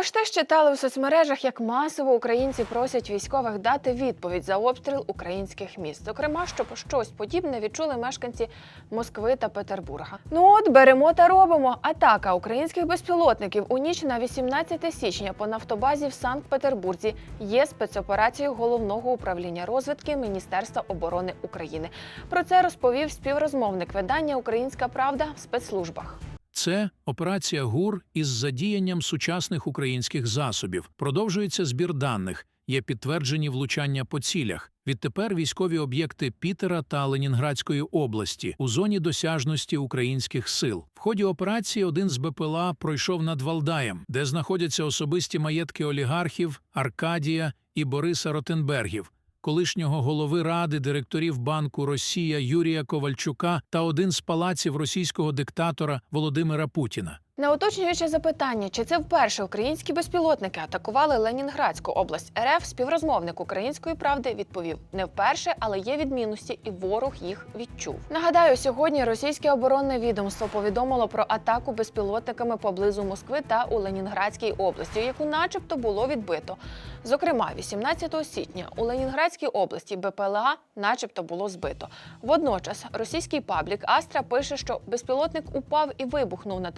Ви ж теж читали у соцмережах, як масово українці просять військових дати відповідь за обстріл українських міст. Зокрема, щоб щось подібне відчули мешканці Москви та Петербурга. Ну от беремо та робимо. Атака українських безпілотників у ніч на 18 січня по нафтобазі в Санкт-Петербурзі є спецоперацією головного управління розвідки Міністерства оборони України. Про це розповів співрозмовник видання Українська Правда в спецслужбах. Це операція ГУР із задіянням сучасних українських засобів. Продовжується збір даних. Є підтверджені влучання по цілях. Відтепер військові об'єкти Пітера та Ленінградської області у зоні досяжності українських сил. В ході операції один з БПЛА пройшов над Валдаєм, де знаходяться особисті маєтки олігархів Аркадія і Бориса Ротенбергів, колишнього голови ради директорів банку Росія Юрія Ковальчука та один з палаців російського диктатора Володимира Путіна. На уточнююче запитання, чи це вперше українські безпілотники атакували Ленінградську область РФ, співрозмовник української правди відповів не вперше, але є відмінності, і ворог їх відчув. Нагадаю, сьогодні російське оборонне відомство повідомило про атаку безпілотниками поблизу Москви та у Ленінградській області, яку, начебто, було відбито. Зокрема, 18 січня у Ленінградській області БПЛА, начебто, було збито. Водночас російський паблік Астра пише, що безпілотник упав і вибухнув на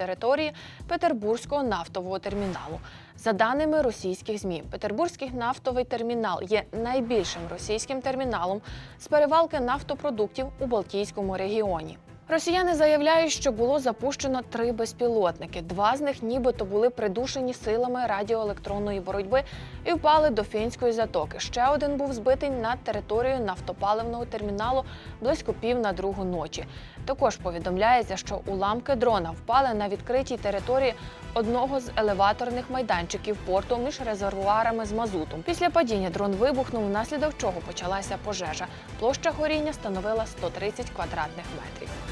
Петербурзького нафтового терміналу. За даними російських змі, Петербурзький нафтовий термінал є найбільшим російським терміналом з перевалки нафтопродуктів у Балтійському регіоні. Росіяни заявляють, що було запущено три безпілотники. Два з них нібито були придушені силами радіоелектронної боротьби і впали до фінської затоки. Ще один був збитий над територією нафтопаливного терміналу близько пів на другу ночі. Також повідомляється, що уламки дрона впали на відкритій території одного з елеваторних майданчиків порту між резервуарами з мазутом. Після падіння дрон вибухнув, внаслідок чого почалася пожежа. Площа горіння становила 130 квадратних метрів.